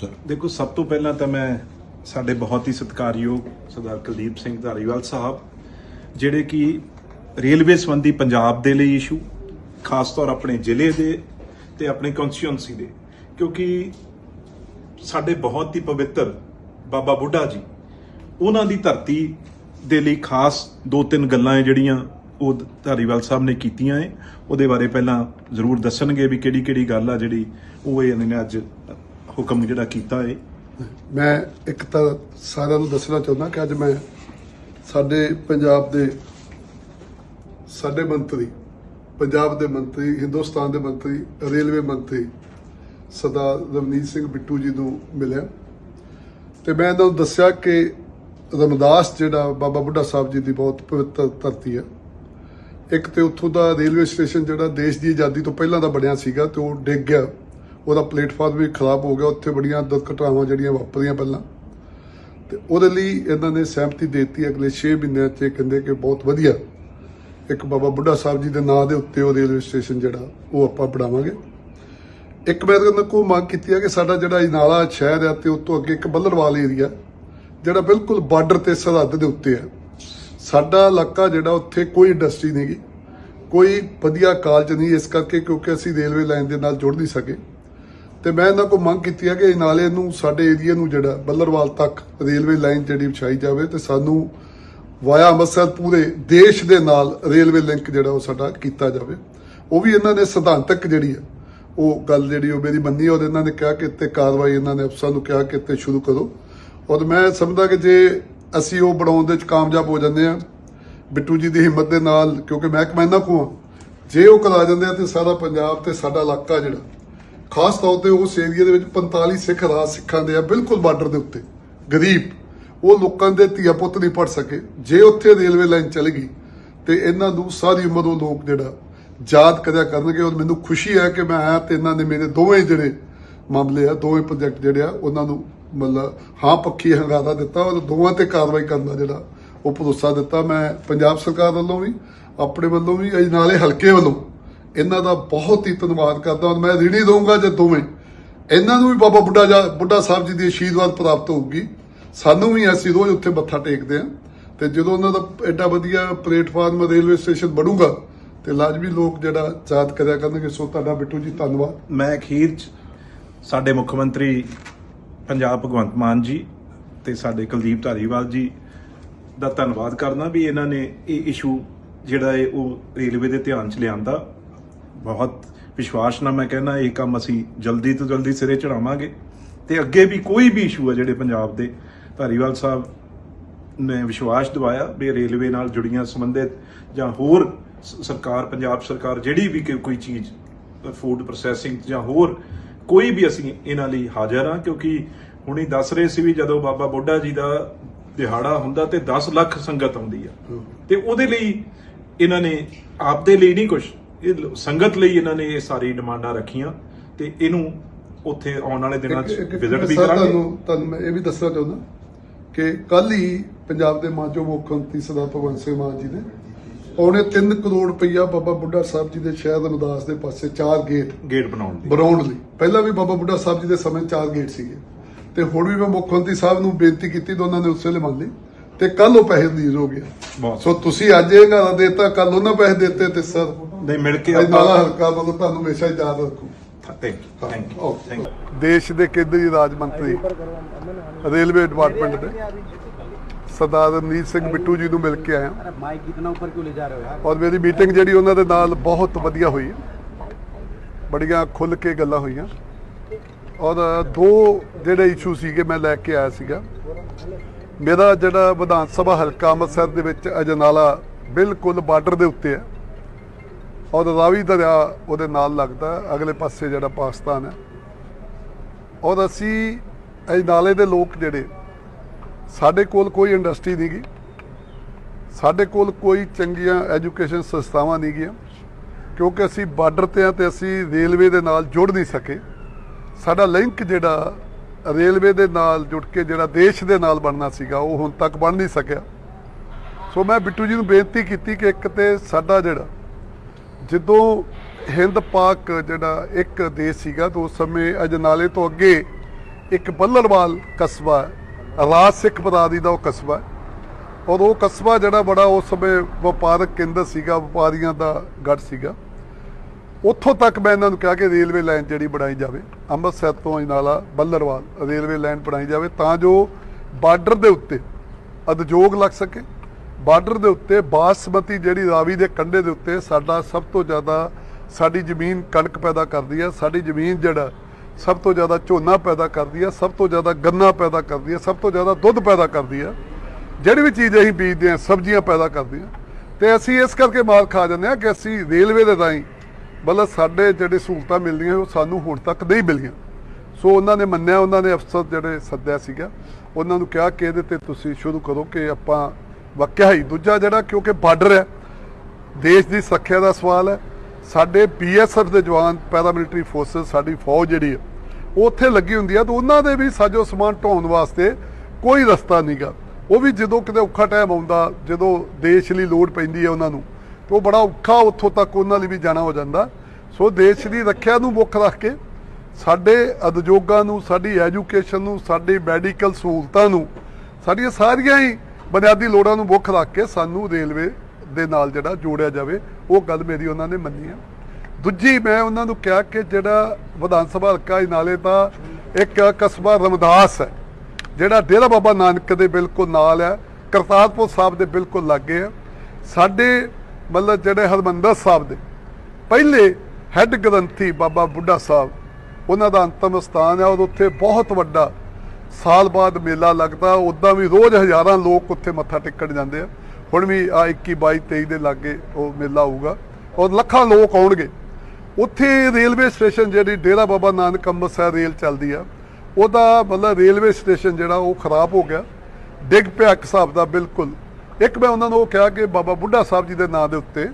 Sir ਦੇਖੋ, ਸਭ ਤੋਂ ਪਹਿਲਾਂ ਤਾਂ ਮੈਂ ਸਾਡੇ ਬਹੁਤ ਹੀ ਸਤਿਕਾਰਯੋਗ ਸਰਦਾਰ ਕੁਲਦੀਪ ਸਿੰਘ ਧਾਰੀਵਾਲ ਸਾਹਿਬ, ਜਿਹੜੇ ਕਿ ਰੇਲਵੇ ਸੰਬੰਧੀ ਪੰਜਾਬ ਦੇ ਲਈ ਇਸ਼ੂ ਖਾਸ ਤੌਰ ਆਪਣੇ ਜ਼ਿਲ੍ਹੇ ਦੇ ਤੇ ਆਪਣੇ ਕਨਸਟੀਟਿਊਂਸੀ ਦੇ। ਕਿਉਂਕਿ ਸਾਡੇ ਬਹੁਤ ਹੀ ਪਵਿੱਤਰ ਬਾਬਾ ਬੁੱਢਾ ਜੀ, ਉਹਨਾਂ ਦੀ ਧਰਤੀ ਦੇ ਲਈ ਖਾਸ ਦੋ ਤਿੰਨ ਗੱਲਾਂ ਹੈ ਜਿਹੜੀਆਂ ਉਹ ਧਾਰੀਵਾਲ ਸਾਹਿਬ ਨੇ ਕੀਤੀਆਂ ਹੈ ਉਹਦੇ ਬਾਰੇ ਪਹਿਲਾਂ ਜ਼ਰੂਰ ਦੱਸਣਗੇ ਵੀ ਕਿਹੜੀ ਕਿਹੜੀ ਗੱਲ ਆ ਜਿਹੜੀ ਉਹ ਇਹਨਾਂ ਨੇ ਅੱਜ ਹੁਕਮ ਜਿਹੜਾ ਕੀਤਾ ਹੈ ਮੈਂ ਇੱਕ ਤਾਂ ਸਾਰਿਆਂ ਨੂੰ ਦੱਸਣਾ ਚਾਹੁੰਦਾ ਕਿ ਅੱਜ ਮੈਂ ਸਾਡੇ ਪੰਜਾਬ ਦੇ, ਸਾਡੇ ਮੰਤਰੀ, ਪੰਜਾਬ ਦੇ ਮੰਤਰੀ, ਹਿੰਦੁਸਤਾਨ ਦੇ ਮੰਤਰੀ, ਰੇਲਵੇ ਮੰਤਰੀ ਸਰਦਾਰ ਰਵਨੀਤ ਸਿੰਘ ਬਿੱਟੂ ਜੀ ਨੂੰ ਮਿਲਿਆ। ਤੇ ਮੈਂ ਇਹਨਾਂ ਨੂੰ ਦੱਸਿਆ ਕਿ ਰਮਦਾਸ ਜਿਹੜਾ ਬਾਬਾ ਬੁੱਢਾ ਸਾਹਿਬ ਜੀ ਦੀ ਬਹੁਤ ਪਵਿੱਤਰ ਧਰਤੀ ਹੈ। ਇੱਕ ਤੇ ਉੱਥੋਂ ਦਾ ਰੇਲਵੇ ਸਟੇਸ਼ਨ ਜਿਹੜਾ ਦੇਸ਼ ਦੀ ਆਜ਼ਾਦੀ ਤੋਂ ਪਹਿਲਾਂ ਦਾ ਬਣਿਆ ਸੀਗਾ ਤੇ ਉਹ ਡਿੱਗ ਗਿਆ। ਉਹਦਾ ਪਲੇਟਫਾਰਮ ਵੀ ਖਰਾਬ ਹੋ ਗਿਆ, ਉੱਥੇ ਬੜੀਆਂ ਦੁਰਘਟਨਾਵਾਂ ਜਿਹੜੀਆਂ ਵਾਪਰੀਆਂ ਪਹਿਲਾਂ। ਤੇ ਉਹਦੇ ਲਈ ਇਹਨਾਂ ਨੇ ਸਹਿਮਤੀ ਦੇ ਦਿੱਤੀ, ਅਗਲੇ 6 ਮਹੀਨਿਆਂ 'ਚ ਇਹ ਕਹਿੰਦੇ ਕਿ ਬਹੁਤ ਵਧੀਆ। ਇੱਕ ਬਾਬਾ ਬੁੱਢਾ ਸਾਹਿਬ ਜੀ ਦੇ ਨਾਂ ਦੇ ਉੱਤੇ ਉਹ ਰੇਲਵੇ ਸਟੇਸ਼ਨ ਜਿਹੜਾ, ਉਹ ਆਪਾਂ ਬਣਾਵਾਂਗੇ। ਇੱਕ ਮੈਂ ਇਹਨਾਂ ਕੋਲ ਮੰਗ ਕੀਤੀ ਹੈ ਕਿ ਸਾਡਾ ਜਿਹੜਾ ਇਨਾਲਾ ਸ਼ਹਿਰ ਹੈ ਤੇ ਉਸ ਤੋਂ ਅੱਗੇ ਇੱਕ ਬੱਲਰਵਾਲ ਏਰੀਆ, ਜਿਹੜਾ ਬਿਲਕੁਲ ਬਾਰਡਰ ਤੇ ਸਰਹੱਦ ਦੇ ਉੱਤੇ ਹੈ ਸਾਡਾ ਇਲਾਕਾ ਜਿਹੜਾ ਉੱਥੇ ਕੋਈ ਇੰਡਸਟਰੀ ਨਹੀਂ ਨਹੀਂਗੀ ਕੋਈ ਵਧੀਆ ਕਾਲਜ ਨਹੀਂ ਇਸ ਕਰਕੇ ਕਿਉਂਕਿ ਅਸੀਂ ਰੇਲਵੇ ਲਾਈਨ ਦੇ ਨਾਲ ਜੁੜ ਨਹੀਂ ਸਕੇ। ਤੇ ਮੈਂ ਇਹਨਾਂ ਕੋਲ ਮੰਗ ਕੀਤੀ ਹੈ ਕਿ ਇਹ ਨਾਲੇ ਨੂੰ ਸਾਡੇ ਏਰੀਆ ਨੂੰ ਜਿਹੜਾ ਬੱਲਰਵਾਲ ਤੱਕ ਰੇਲਵੇ ਲਾਈਨ ਜਿਹੜੀ ਵਿਛਾਈ ਜਾਵੇ ਤੇ ਸਾਨੂੰ ਵਾਇਆ ਅੰਮ੍ਰਿਤਸਰ ਪੂਰੇ ਦੇਸ਼ ਦੇ ਨਾਲ ਰੇਲਵੇ ਲਿੰਕ ਜਿਹੜਾ ਉਹ ਸਾਡਾ ਕੀਤਾ ਜਾਵੇ। ਉਹ ਵੀ ਇਹਨਾਂ ਨੇ ਸਿਧਾਂਤਕ ਜਿਹੜੀ ਹੈ ਉਹ ਗੱਲ ਜਿਹੜੀ ਉਹ ਮੇਰੀ ਮੰਨੀ ਔਰ ਇਹਨਾਂ ਨੇ ਕਿਹਾ ਕਿ ਇੱਥੇ ਕਾਰਵਾਈ ਇਹਨਾਂ ਨੇ ਅਫਸਰਾਂ ਨੂੰ ਕਿਹਾ ਕਿ ਇੱਥੇ ਸ਼ੁਰੂ ਕਰੋ। ਔਰ ਮੈਂ ਸਮਝਦਾ ਕਿ ਜੇ ਅਸੀਂ ਉਹ ਬਣਾਉਣ ਦੇ ਵਿੱਚ ਕਾਮਯਾਬ ਹੋ ਜਾਂਦੇ ਆ, ਬਿੱਟੂ ਜੀ ਦੀ ਹਿੰਮਤ ਦੇ ਨਾਲ, ਕਿਉਂਕਿ ਮਹਿਕਮਾ ਇਹਨਾਂ ਕੋਲ ਆ, ਜੇ ਉਹ ਕਰਾ ਜਾਂਦੇ ਆ ਤੇ ਸਾਰਾ ਪੰਜਾਬ ਤੇ ਸਾਡਾ ਇਲਾਕਾ ਜਿਹੜਾ ਖਾਸ ਤੌਰ ਤੇ ਉਸ ਏਰੀਆ ਦੇ ਵਿੱਚ 45 ਸਿੱਖ ਰਾਜ ਸਿੱਖਾਂ ਦੇ ਆ, ਬਿਲਕੁਲ ਬਾਰਡਰ ਦੇ ਉੱਤੇ। ਗਰੀਬ, ਉਹ ਲੋਕਾਂ ਦੇ ਧੀਆ ਪੁੱਤ ਨਹੀਂ ਪੜ ਸਕੇ। ਜੇ ਉੱਥੇ ਰੇਲਵੇ ਲਾਈਨ ਚੱਲ ਗਈ, ਤੇ ਇਹਨਾਂ ਨੂੰ ਸਾਰੀ ਉਮਰ ਉਹ ਲੋਕ ਜਿਹੜਾ ਯਾਦ ਕਰਿਆ ਕਰਨਗੇ, ਔਰ ਮੈਨੂੰ ਖੁਸ਼ੀ ਹੈ ਕਿ ਮੈਂ ਆਇਆ ਤੇ ਇਹਨਾਂ ਨੇ ਮੇਰੇ ਦੋਵੇਂ ਜਿਹੜੇ ਮਾਮਲੇ ਆ, ਦੋਵੇਂ ਪ੍ਰੋਜੈਕਟ ਜਿਹੜੇ ਆ, ਉਹਨਾਂ ਨੂੰ ਮਤਲਬ ਹਾਂ ਪੱਖੀ ਹੰਗਾਰਾ ਦਿੱਤਾ, ਔਰ ਦੋਵਾਂ ਤੇ ਕਾਰਵਾਈ ਕਰਨ ਦਾ ਜਿਹੜਾ ਉਹ ਭਰੋਸਾ ਦਿੱਤਾ। ਮੈਂ ਪੰਜਾਬ ਸਰਕਾਰ ਵੱਲੋਂ ਵੀ, ਆਪਣੇ ਵੱਲੋਂ ਵੀ ਅਜਨਾਲੇ ਹਲਕੇ ਵੱਲੋਂ ਇਹਨਾਂ ਦਾ ਬਹੁਤ ਹੀ ਧੰਨਵਾਦ ਕਰਦਾ ਔਰ ਮੈਂ ਰਿਣੀ ਦਊਂਗਾ ਜੇ ਦੋਵੇਂ। ਇਹਨਾਂ ਨੂੰ ਵੀ ਬਾਬਾ ਬੁੱਢਾ ਜਾ ਬੁੱਢਾ ਸਾਹਿਬ ਜੀ ਦੀ ਆਸ਼ੀਰਵਾਦ ਪ੍ਰਾਪਤ ਹੋਊਗੀ। ਸਾਨੂੰ ਵੀ ਅਸੀਂ ਰੋਜ਼ ਉੱਥੇ ਮੱਥਾ ਟੇਕਦੇ ਆ ਤੇ ਜਦੋਂ ਉਹਨਾਂ ਦਾ ਐਡਾ ਵਧੀਆ ਪਲੇਟਫਾਰਮ ਰੇਲਵੇ ਸਟੇਸ਼ਨ ਬਣੂਗਾ, ਤੇ ਲਾਜ਼ਮੀ ਲੋਕ ਜਿਹੜਾ ਯਾਦ ਕਰਿਆ ਕਰਨਗੇ, ਸੋ ਤੁਹਾਡਾ ਬਿੱਟੂ ਜੀ, ਧੰਨਵਾਦ। ਮੈਂ ਅਖੀਰ ਚ ਸਾਡੇ ਮੁੱਖ ਮੰਤਰੀ ਪੰਜਾਬ ਭਗਵੰਤ ਮਾਨ ਜੀ ਤੇ ਸਾਡੇ ਕੁਲਦੀਪ ਧਾਰੀਵਾਲ ਜੀ ਦਾ ਧੰਨਵਾਦ ਕਰਨਾ ਵੀ ਇਹਨਾਂ ਨੇ ਇਹ ਇਸ਼ੂ ਜਿਹੜਾ ਹੈ ਉਹ ਰੇਲਵੇ ਦੇ ਧਿਆਨ ਚ ਲਿਆਂਦਾ। ਬਹੁਤ ਵਿਸ਼ਵਾਸ ਨਾਲ ਮੈਂ ਕਹਿੰਦਾ ਇਹ ਕੰਮ ਅਸੀਂ ਜਲਦੀ ਤੋਂ ਜਲਦੀ ਸਿਰੇ ਚੜਾਵਾਂਗੇ। ਤੇ ਅੱਗੇ ਵੀ ਕੋਈ ਵੀ ਇਸ਼ੂ ਹੈ ਜਿਹੜੇ ਪੰਜਾਬ ਦੇ ਧਾਰੀਵਾਲ ਸਾਹਿਬ ਨੇ ਵਿਸ਼ਵਾਸ ਦਿਵਾਇਆ ਵੀ ਰੇਲਵੇ ਨਾਲ ਜੁੜੀਆਂ ਸੰਬੰਧਿਤ ਜਾਂ ਹੋਰ ਸਰਕਾਰ ਪੰਜਾਬ ਸਰਕਾਰ ਜਿਹੜੀ ਵੀ ਕੋਈ- ਕੋਈ ਚੀਜ਼ ਫੂਡ ਪ੍ਰੋਸੈਸਿੰਗ ਜਾਂ ਹੋਰ ਕੋਈ ਵੀ ਅਸੀਂ ਇਹਨਾਂ ਲਈ ਹਾਜ਼ਰ ਹਾਂ ਕਿਉਂਕਿ ਹੁਣੀ ਦੱਸ ਰਹੇ ਸੀ ਵੀ ਜਦੋਂ ਬਾਬਾ ਬੁੱਢਾ ਜੀ ਦਾ ਦਿਹਾੜਾ ਹੁੰਦਾ ਤੇ 10 ਲੱਖ ਸੰਗਤ ਆਉਂਦੀ ਆ। ਤੇ ਉਹਦੇ ਲਈ ਇਹਨਾਂ ਨੇ ਆਪਦੇ ਲਈ ਨਹੀਂ ਕੁਝ ਇਹ ਸੰਗਤ ਲਈ ਇਹਨਾਂ ਨੇ ਇਹ ਸਾਰੀ ਡਿਮਾਂਡਾਂ ਰੱਖੀਆਂ ਤੇ ਇਹਨੂੰ ਉੱਥੇ ਆਉਣ ਵਾਲੇ ਦਿਨਾਂ 'ਚ ਵਿਜ਼ਿਟ ਵੀ ਕਰਾਂਗੇ। ਤੁਹਾਨੂੰ ਤੁਹਾਨੂੰ ਮੈਂ ਇਹ ਵੀ ਦੱਸਣਾ ਚਾਹੁੰਦਾ ਕਿ ਕੱਲ ਹੀ ਪੰਜਾਬ ਦੇ ਮਾਨਯੋਗ ਮੁੱਖ ਮੰਤਰੀ ਸਰਦਾਰ ਭਗਵੰਤ ਸਿੰਘ ਮਾਨ ਜੀ ਨੇ ਪੌਣੇ 3 ਕਰੋੜ ਰੁਪਈਆ ਬਾਬਾ ਬੁੱਢਾ ਸਾਹਿਬ ਜੀ ਦੇ ਸ਼ਹਿਰ ਰਮਦਾਸ ਦੇ ਪਾਸੇ ਚਾਰ ਗੇਟ ਗੇਟ ਬਣਾਉਣ ਦੀ। ਬਣਾਉਣ ਲਈ। ਪਹਿਲਾਂ ਵੀ ਬਾਬਾ ਬੁੱਢਾ ਸਾਹਿਬ ਜੀ ਦੇ ਸਮੇਂ ਚਾਰ ਗੇਟ ਸੀਗੇ। ਤੇ ਹੁਣ ਵੀ ਮੈਂ ਮੁੱਖ ਮੰਤਰੀ ਸਾਹਿਬ ਨੂੰ ਬੇਨਤੀ ਕੀਤੀ ਤਾਂ ਉਹਨਾਂ ਨੇ ਉਸੇ ਵੇਲੇ ਮੰਨ ਲਈ ਤੇ ਕੱਲ ਉਹ ਪੈਸੇ ਰਿਲੀਜ਼ ਹੋ ਗਿਆ ਬਹੁਤ। ਸੋ ਤੁਸੀਂ ਅੱਜ ਇਹ ਗਾਣਾ ਦੇਤਾ ਕੱਲ ਉਹਨਾਂ ਪੈਸੇ ਦਿੱਤੇ ਤੇ ਸਰ ਦੇ ਮਿਲ ਕੇ ਆਪਾਂ ਇਦਾਂ ਹਲਕਾ ਮਤਲਬ ਤੁਹਾਨੂੰ ਹਮੇਸ਼ਾ ਹੀ ਯਾਦ ਰੱਖੂ। ਥੈਂਕ ਯੂ ਥੈਂਕ ਯੂ ਦੇਸ਼ ਦੇ ਕੇਂਦਰੀ ਰਾਜ ਮੰਤਰੀ ਰੇਲਵੇ ਡਿਪਾਰਟਮੈਂਟ ਦੇ। ਸਰਦਾਰ ਰਣਜੀਤ ਸਿੰਘ ਬਿੱਟੂ ਜੀ ਨੂੰ ਮਿਲ ਕੇ ਆਇਆ। ਮਾਈਕ ਇਤਨਾ ਉੱਪਰ ਕਿਉਂ ਲੈ ਜਾ ਰਹੇ ਹੋ ਔਰ ਮੇਰੀ ਮੀਟਿੰਗ ਜਿਹੜੀ ਉਹਨਾਂ ਦੇ ਨਾਲ ਬਹੁਤ ਵਧੀਆ ਹੋਈ ਬੜੀਆਂ ਖੁੱਲ ਕੇ ਗੱਲਾਂ ਹੋਈਆਂ। ਔਰ ਦੋ ਜਿਹੜੇ ਇਸ਼ੂ ਸੀਗੇ ਮੈਂ ਲੈ ਕੇ ਆਇਆ ਸੀਗਾ। ਮੇਰਾ ਜਿਹੜਾ ਵਿਧਾਨ ਸਭਾ ਹਲਕਾ ਅੰਮ੍ਰਿਤਸਰ ਦੇ ਵਿੱਚ ਅਜਨਾਲਾ ਬਿਲਕੁਲ ਬਾਰਡਰ ਦੇ ਉੱਤੇ ਹੈ। ਔਰ ਰਾਵੀ ਦਰਿਆ ਉਹਦੇ ਨਾਲ ਲੱਗਦਾ ਅਗਲੇ ਪਾਸੇ ਜਿਹੜਾ ਪਾਕਿਸਤਾਨ ਹੈ। ਔਰ ਅਸੀਂ ਅਜਨਾਲੇ ਦੇ ਲੋਕ ਜਿਹੜੇ, ਸਾਡੇ ਕੋਲ ਕੋਈ ਇੰਡਸਟਰੀ ਨਹੀਂ ਗੀ ਸਾਡੇ ਕੋਲ ਕੋਈ ਚੰਗੀਆਂ ਐਜੂਕੇਸ਼ਨ ਸੰਸਥਾਵਾਂ ਨਹੀਂ ਗੀਆਂ ਕਿਉਂਕਿ ਅਸੀਂ ਬਾਰਡਰ ਤੇ ਆ ਤੇ ਅਸੀਂ ਰੇਲਵੇ ਦੇ ਨਾਲ ਜੁੜ ਨਹੀਂ ਸਕੇ। ਸਾਡਾ ਲਿੰਕ ਜਿਹੜਾ ਰੇਲਵੇ ਦੇ ਨਾਲ ਜੁੜ ਕੇ ਜਿਹੜਾ ਦੇਸ਼ ਦੇ ਨਾਲ ਬਣਨਾ ਸੀਗਾ, ਉਹ ਹੁਣ ਤੱਕ ਬਣ ਨਹੀਂ ਸਕਿਆ। ਸੋ ਮੈਂ ਬਿੱਟੂ ਜੀ ਨੂੰ ਬੇਨਤੀ ਕੀਤੀ ਕਿ ਇੱਕ ਤੇ ਸਾਡਾ ਜਿਹੜਾ ਜਦੋਂ ਹਿੰਦ ਪਾਕ ਜਿਹੜਾ ਇੱਕ ਦੇਸ਼ ਸੀਗਾ, ਤਾਂ ਉਸ ਸਮੇਂ ਅਜਨਾਲੇ ਤੋਂ ਅੱਗੇ ਇੱਕ ਬੱਲਰਵਾਲ ਕਸਬਾ, ਰਾਜ ਸਿੱਖ ਬਰਾਦਰੀ ਦਾ ਉਹ ਕਸਬਾ। ਔਰ ਉਹ ਕਸਬਾ ਜਿਹੜਾ ਬੜਾ ਉਸ ਸਮੇਂ ਵਪਾਰਕ ਕੇਂਦਰ ਸੀਗਾ, ਵਪਾਰੀਆਂ ਦਾ ਗੜ ਸੀਗਾ। ਉੱਥੋਂ ਤੱਕ ਮੈਂ ਇਹਨਾਂ ਨੂੰ ਕਿਹਾ ਕਿ ਰੇਲਵੇ ਲਾਈਨ ਜਿਹੜੀ ਬਣਾਈ ਜਾਵੇ, ਅੰਮ੍ਰਿਤਸਰ ਤੋਂ ਅਜਨਾਲਾ ਬੱਲਰਵਾਲ ਰੇਲਵੇ ਲਾਈਨ ਬਣਾਈ ਜਾਵੇ, ਤਾਂ ਜੋ ਬਾਰਡਰ ਦੇ ਉੱਤੇ ਉਦਯੋਗ ਲੱਗ ਸਕੇ ਬਾਰਡਰ ਦੇ ਉੱਤੇ ਬਾਸਮਤੀ ਜਿਹੜੀ ਰਾਵੀ ਦੇ ਕੰਢੇ ਦੇ ਉੱਤੇ ਸਾਡਾ ਸਭ ਤੋਂ ਜ਼ਿਆਦਾ ਸਾਡੀ ਜ਼ਮੀਨ ਕਣਕ ਪੈਦਾ ਕਰਦੀ ਹੈ ਸਾਡੀ ਜ਼ਮੀਨ ਜਿਹੜਾ ਸਭ ਤੋਂ ਜ਼ਿਆਦਾ ਝੋਨਾ ਪੈਦਾ ਕਰਦੀ ਹੈ ਸਭ ਤੋਂ ਜ਼ਿਆਦਾ ਗੰਨਾ ਪੈਦਾ ਕਰਦੀ ਹੈ ਸਭ ਤੋਂ ਜ਼ਿਆਦਾ ਦੁੱਧ ਪੈਦਾ ਕਰਦੀ ਹੈ ਜਿਹੜੀ ਵੀ ਚੀਜ਼ ਅਸੀਂ ਬੀਜਦੇ ਹਾਂ ਸਬਜ਼ੀਆਂ ਪੈਦਾ ਕਰਦੀ ਹਾਂ ਤੇ ਅਸੀਂ ਇਸ ਕਰਕੇ ਮਾਰ ਖਾ ਜਾਂਦੇ ਹਾਂ ਕਿ ਅਸੀਂ ਰੇਲਵੇ ਦੇ ਰਾਹੀਂ ਮਤਲਬ ਸਾਡੇ ਜਿਹੜੇ ਸਹੂਲਤਾਂ ਮਿਲਦੀਆਂ, ਉਹ ਸਾਨੂੰ ਹੁਣ ਤੱਕ ਨਹੀਂ ਮਿਲੀਆਂ। ਸੋ ਉਹਨਾਂ ਨੇ ਮੰਨਿਆ, ਉਹਨਾਂ ਨੇ ਅਫਸਰ ਜਿਹੜੇ ਸੱਦਿਆ ਸੀਗਾ, ਉਹਨਾਂ ਨੂੰ ਕਿਹਾ ਕਿ ਇਹਦੇ ਤੇ ਤੁਸੀਂ ਸ਼ੁਰੂ ਕਰੋ ਕਿ ਆਪਾਂ ਵਾਕਿਆ ਹੀ ਦੂਜਾ ਜਿਹੜਾ ਕਿਉਂਕਿ ਬਾਰਡਰ ਹੈ, ਦੇਸ਼ ਦੀ ਸੁਰੱਖਿਆ ਦਾ ਸਵਾਲ ਹੈ। ਸਾਡੇ ਬੀਐਸਐਫ ਦੇ ਜਵਾਨ ਪੈਰਾ ਮਿਲਟਰੀ ਫੋਰਸਸ, ਸਾਡੀ ਫੌਜ ਜਿਹੜੀ ਹੈ, ਉਹ ਉੱਥੇ ਲੱਗੀ ਹੁੰਦੀ ਹੈ ਤਾਂ ਉਹਨਾਂ ਦੇ ਵੀ ਸਾਜੋ ਸਮਾਨ ਢੋਣ ਵਾਸਤੇ ਕੋਈ ਰਸਤਾ ਨਹੀਂਗਾ ਉਹ ਵੀ ਜਦੋਂ ਕਿਤੇ ਔਖਾ ਟਾਈਮ ਆਉਂਦਾ, ਜਦੋਂ ਦੇਸ਼ ਲਈ ਲੋੜ ਪੈਂਦੀ ਹੈ ਉਹਨਾਂ ਨੂੰ, ਤਾਂ ਉਹ ਬੜਾ ਔਖਾ ਉੱਥੋਂ ਤੱਕ ਉਹਨਾਂ ਲਈ ਵੀ ਜਾਣਾ ਹੋ ਜਾਂਦਾ। ਸੋ ਦੇਸ਼ ਦੀ ਰੱਖਿਆ ਨੂੰ ਮੁੱਖ ਰੱਖ ਕੇ ਸਾਡੇ ਉਦਯੋਗਾਂ ਨੂੰ, ਸਾਡੀ ਐਜੂਕੇਸ਼ਨ ਨੂੰ, ਸਾਡੀ ਮੈਡੀਕਲ ਸਹੂਲਤਾਂ ਨੂੰ, ਸਾਡੀਆਂ ਸਾਰੀਆਂ ਹੀ ਬੁਨਿਆਦੀ ਲੋੜਾਂ ਨੂੰ ਮੁੱਖ ਰੱਖ ਕੇ ਸਾਨੂੰ ਰੇਲਵੇ ਦੇ ਨਾਲ ਜਿਹੜਾ ਜੋੜਿਆ ਜਾਵੇ, ਉਹ ਗੱਲ ਮੇਰੀ ਉਹਨਾਂ ਨੇ ਮੰਨੀ ਹੈ। ਦੂਜੀ, ਮੈਂ ਉਹਨਾਂ ਨੂੰ ਕਿਹਾ ਕਿ ਜਿਹੜਾ ਵਿਧਾਨ ਸਭਾ ਹਲਕਾ ਨਾਲੇ ਦਾ ਇੱਕ ਕਸਬਾ ਰਮਦਾਸ ਹੈ, ਜਿਹੜਾ ਡੇਰਾ ਬਾਬਾ ਨਾਨਕ ਦੇ ਬਿਲਕੁਲ ਨਾਲ ਹੈ, ਕਰਤਾਰਪੁਰ ਸਾਹਿਬ ਦੇ ਬਿਲਕੁਲ ਲਾਗੇ ਹੈ। ਸਾਡੇ ਮਤਲਬ ਜਿਹੜੇ ਹਰਮੰਦਰ ਸਾਹਿਬ ਦੇ ਪਹਿਲੇ ਹੈੱਡ ਗ੍ਰੰਥੀ ਬਾਬਾ ਬੁੱਢਾ ਸਾਹਿਬ, ਉਹਨਾਂ ਦਾ ਅੰਤਮ ਸਥਾਨ ਹੈ ਔਰ ਉੱਥੇ ਬਹੁਤ ਵੱਡਾ ਸਾਲ ਬਾਅਦ ਮੇਲਾ ਲੱਗਦਾ ਉਦਾਂ ਵੀ ਰੋਜ਼ ਹਜ਼ਾਰਾਂ ਲੋਕ ਉੱਥੇ ਮੱਥਾ ਟੇਕਣ ਜਾਂਦੇ ਆ। ਹੁਣ ਵੀ ਆ 21 22 23 ਦੇ ਲਾਗੇ ਉਹ ਮੇਲਾ ਹੋਊਗਾ ਔਰ ਲੱਖਾਂ ਲੋਕ ਆਉਣਗੇ। ਉੱਥੇ ਰੇਲਵੇ ਸਟੇਸ਼ਨ ਜਿਹੜੀ ਡੇਰਾ ਬਾਬਾ ਨਾਨਕ ਅੰਮ੍ਰਿਤਸਰ ਰੇਲ ਚੱਲਦੀ ਆ, ਉਹਦਾ ਮਤਲਬ ਰੇਲਵੇ ਸਟੇਸ਼ਨ ਜਿਹੜਾ ਉਹ ਖਰਾਬ ਹੋ ਗਿਆ। ਡਿੱਗ ਪਿਆ ਇੱਕ ਹਿਸਾਬ ਦਾ ਬਿਲਕੁਲ। ਇੱਕ ਮੈਂ ਉਹਨਾਂ ਨੂੰ ਉਹ ਕਿਹਾ ਕਿ ਬਾਬਾ ਬੁੱਢਾ ਸਾਹਿਬ ਜੀ ਦੇ ਨਾਂ ਦੇ ਉੱਤੇ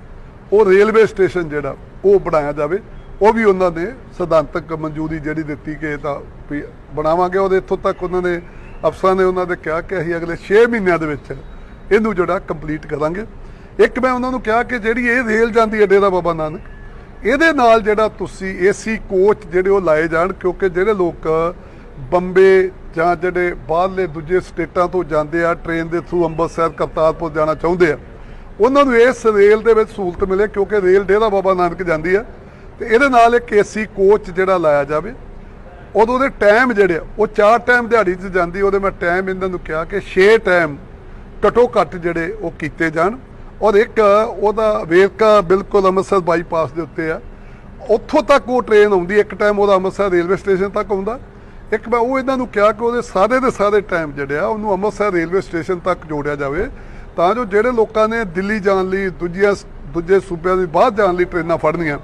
ਉਹ ਰੇਲਵੇ ਸਟੇਸ਼ਨ ਜਿਹੜਾ ਉਹ ਬਣਾਇਆ ਜਾਵੇ। ਉਹ ਵੀ ਉਹਨਾਂ ਨੇ ਸਿਧਾਂਤਕ ਮਨਜ਼ੂਰੀ ਜਿਹੜੀ ਦਿੱਤੀ ਕਿ ਤਾਂ ਵੀ ਬਣਾਵਾਂਗੇ, ਉਹਦੇ ਇੱਥੋਂ ਤੱਕ ਉਹਨਾਂ ਨੇ, ਅਫਸਰਾਂ ਨੇ ਉਹਨਾਂ ਦੇ ਕਿਹਾ ਕਿ ਅਸੀਂ ਅਗਲੇ 6 ਮਹੀਨਿਆਂ ਦੇ ਵਿੱਚ ਇਹਨੂੰ ਜਿਹੜਾ ਕੰਪਲੀਟ ਕਰਾਂਗੇ। ਇੱਕ ਮੈਂ ਉਹਨਾਂ ਨੂੰ ਕਿਹਾ ਕਿ ਜਿਹੜੀ ਇਹ ਰੇਲ ਜਾਂਦੀ ਹੈ ਡੇਰਾ ਬਾਬਾ ਨਾਨਕ, ਇਹਦੇ ਨਾਲ ਜਿਹੜਾ ਤੁਸੀਂ ਏਸੀ ਕੋਚ ਜਿਹੜੇ ਉਹ ਲਾਏ ਜਾਣ, ਕਿਉਂਕਿ ਜਿਹੜੇ ਲੋਕ ਬੰਬੇ ਜਾਂ ਜਿਹੜੇ ਬਾਹਰਲੇ ਦੂਜੇ ਸਟੇਟਾਂ ਤੋਂ ਜਾਂਦੇ ਆ ਟ੍ਰੇਨ ਦੇ ਥਰੂ ਅੰਮ੍ਰਿਤਸਰ, ਕਰਤਾਰਪੁਰ ਜਾਣਾ ਚਾਹੁੰਦੇ ਆ, ਉਹਨਾਂ ਨੂੰ ਇਸ ਰੇਲ ਦੇ ਵਿੱਚ ਸਹੂਲਤ ਮਿਲੇ, ਕਿਉਂਕਿ ਰੇਲ ਡੇਰਾ ਬਾਬਾ ਨਾਨਕ ਜਾਂਦੀ ਆ। ਤੇ ਇਹਦੇ ਨਾਲ ਇੱਕ ਏਸੀ ਕੋਚ ਜਿਹੜਾ ਲਾਇਆ ਜਾਵੇ ਉਦੋਂ ਦੇ ਟਾਈਮ ਜਿਹੜੇ ਆ, ਉਹ ਚਾਰ ਟਾਈਮ ਦਿਹਾੜੀ 'ਚ ਜਾਂਦੀ ਉਹਦੇ ਮੈਂ ਟਾਈਮ ਇਹਨਾਂ ਨੂੰ ਕਿਹਾ ਕਿ 6 ਟਾਈਮ ਘੱਟੋ ਘੱਟ ਜਿਹੜੇ ਉਹ ਕੀਤੇ ਜਾਣ। ਔਰ ਇੱਕ ਉਹਦਾ ਵੇਰਕਾ ਬਿਲਕੁਲ ਅੰਮ੍ਰਿਤਸਰ ਬਾਈਪਾਸ ਦੇ ਉੱਤੇ ਆ। ਉੱਥੋਂ ਤੱਕ ਉਹ ਟ੍ਰੇਨ ਆਉਂਦੀ ਇੱਕ ਟਾਈਮ ਉਹਦਾ ਅੰਮ੍ਰਿਤਸਰ ਰੇਲਵੇ ਸਟੇਸ਼ਨ ਤੱਕ ਆਉਂਦਾ। ਇੱਕ ਮੈਂ ਉਹ ਇਹਨਾਂ ਨੂੰ ਕਿਹਾ ਕਿ ਉਹਦੇ ਸਾਰੇ ਦੇ ਸਾਰੇ ਟਾਈਮ ਜਿਹੜੇ ਆ ਉਹਨੂੰ ਅੰਮ੍ਰਿਤਸਰ ਰੇਲਵੇ ਸਟੇਸ਼ਨ ਤੱਕ ਜੋੜਿਆ ਜਾਵੇ। ਤਾਂ ਜੋ ਜਿਹੜੇ ਲੋਕਾਂ ਨੇ ਦਿੱਲੀ ਜਾਣ ਲਈ ਦੂਜੀਆਂ ਦੂਜੇ ਸੂਬਿਆਂ ਦੇ ਬਾਹਰ ਜਾਣ ਲਈ ਟ੍ਰੇਨਾਂ ਫੜਨੀਆਂ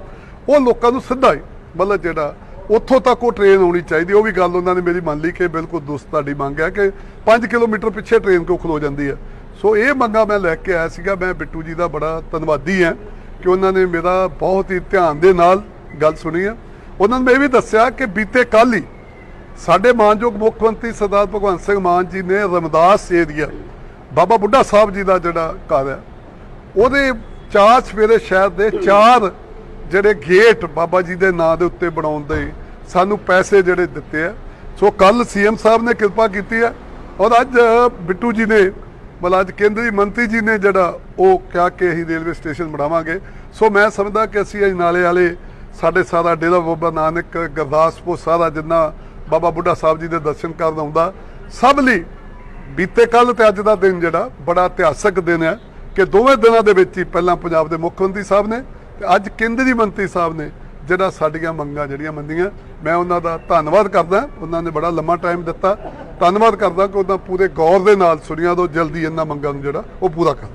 ਉਹ ਲੋਕਾਂ ਨੂੰ ਸਿੱਧਾ ਹੀ ਮਤਲਬ ਜਿਹੜਾ ਉੱਥੋਂ ਤੱਕ ਉਹ ਟ੍ਰੇਨ ਆਉਣੀ ਚਾਹੀਦੀ ਉਹ ਵੀ ਗੱਲ ਉਹਨਾਂ ਨੇ ਮੇਰੀ ਮੰਨ ਲਈ ਕਿ ਬਿਲਕੁਲ ਦੁਸਤ ਤੁਹਾਡੀ ਮੰਗ ਹੈ ਕਿ 5 ਕਿਲੋਮੀਟਰ ਪਿੱਛੇ ਟ੍ਰੇਨ ਕਿਉਂ ਖਲੋ ਜਾਂਦੀ ਹੈ। ਸੋ ਇਹ ਮੰਗਾ ਮੈਂ ਲੈ ਕੇ ਆਇਆ ਸੀਗਾ। ਮੈਂ ਬਿੱਟੂ ਜੀ ਦਾ ਬੜਾ ਧੰਨਵਾਦੀ ਹਾਂ ਕਿ ਉਹਨਾਂ ਨੇ ਮੇਰਾ ਬਹੁਤ ਹੀ ਧਿਆਨ ਦੇ ਨਾਲ ਗੱਲ ਸੁਣੀ ਹੈ। ਉਹਨਾਂ ਨੇ ਇਹ ਵੀ ਦੱਸਿਆ ਕਿ ਬੀਤੇ ਕੱਲ੍ਹ ਹੀ ਸਾਡੇ ਮਾਨਯੋਗ ਮੁੱਖ ਮੰਤਰੀ ਸਰਦਾਰ ਭਗਵੰਤ ਸਿੰਘ ਮਾਨ ਜੀ ਨੇ ਰਮਦਾਸ ਏਰੀਆ ਬਾਬਾ ਬੁੱਢਾ ਸਾਹਿਬ ਜੀ ਦਾ ਜਿਹੜਾ ਘਰ ਹੈ, ਉਹਦੇ ਚਾਰ ਸਵੇਰੇ ਸ਼ਹਿਰ ਦੇ ਚਾਰ ਜਿਹੜੇ ਗੇਟ ਬਾਬਾ ਜੀ ਦੇ ਨਾਂ ਦੇ ਉੱਤੇ ਬਣਾਉਣ ਦੇ ਸਾਨੂੰ ਪੈਸੇ ਜਿਹੜੇ ਦਿੱਤੇ ਆ। ਸੋ ਕੱਲ ਸੀਐਮ ਸਾਹਿਬ ਨੇ ਕਿਰਪਾ ਕੀਤੀ ਹੈ ਔਰ ਅੱਜ ਬਿੱਟੂ ਜੀ ਨੇ, ਮਤਲਬ ਅੱਜ ਕੇਂਦਰੀ ਮੰਤਰੀ ਜੀ ਨੇ ਜਿਹੜਾ ਉਹ ਕਿਹਾ ਕਿ ਅਸੀਂ ਰੇਲਵੇ ਸਟੇਸ਼ਨ ਬਣਾਵਾਂਗੇ। ਸੋ ਮੈਂ ਸਮਝਦਾ ਕਿ ਅਸੀਂ ਅੱਜ ਨਾਲੇ ਵਾਲੇ ਸਾਡੇ ਸਾਰਾ ਡੇਰਾ ਬਾਬਾ ਨਾਨਕ, ਗੁਰਦਾਸਪੁਰ ਸਾਰਾ ਜਿੰਨਾ ਬਾਬਾ ਬੁੱਢਾ ਸਾਹਿਬ ਜੀ ਦੇ ਦਰਸ਼ਨ ਕਰਨ ਆਉਂਦਾ, ਸਭ ਲਈ ਬੀਤੇ ਕੱਲ ਤੇ ਅੱਜ ਦਾ ਦਿਨ ਜਿਹੜਾ ਬੜਾ ਇਤਿਹਾਸਕ ਦਿਨ ਹੈ ਕਿ ਦੋਵੇਂ ਦਿਨਾਂ ਦੇ ਵਿੱਚ ਹੀ ਪਹਿਲਾਂ ਪੰਜਾਬ ਦੇ ਮੁੱਖ ਮੰਤਰੀ ਸਾਹਿਬ ਨੇ ਤੇ ਅੱਜ ਕੇਂਦਰੀ ਮੰਤਰੀ ਸਾਹਿਬ ਨੇ ਜਿਹੜਾ ਸਾਡੀਆਂ ਮੰਗਾਂ ਜਿਹੜੀਆਂ ਮੰਨੀਆਂ, ਮੈਂ ਉਹਨਾਂ ਦਾ ਧੰਨਵਾਦ ਕਰਦਾ, ਉਹਨਾਂ ਨੇ ਬੜਾ ਲੰਮਾ ਟਾਈਮ ਦਿੱਤਾ। ਧੰਨਵਾਦ ਕਰਦਾ ਕਿ ਉਹਨਾਂ ਪੂਰੇ ਗੌਰ ਦੇ ਨਾਲ ਸੁਣੀਆਂ ਤੋਂ ਜਲਦੀ ਇਹਨਾਂ ਮੰਗਾਂ ਨੂੰ ਜਿਹੜਾ ਉਹ ਪੂਰਾ ਕਰ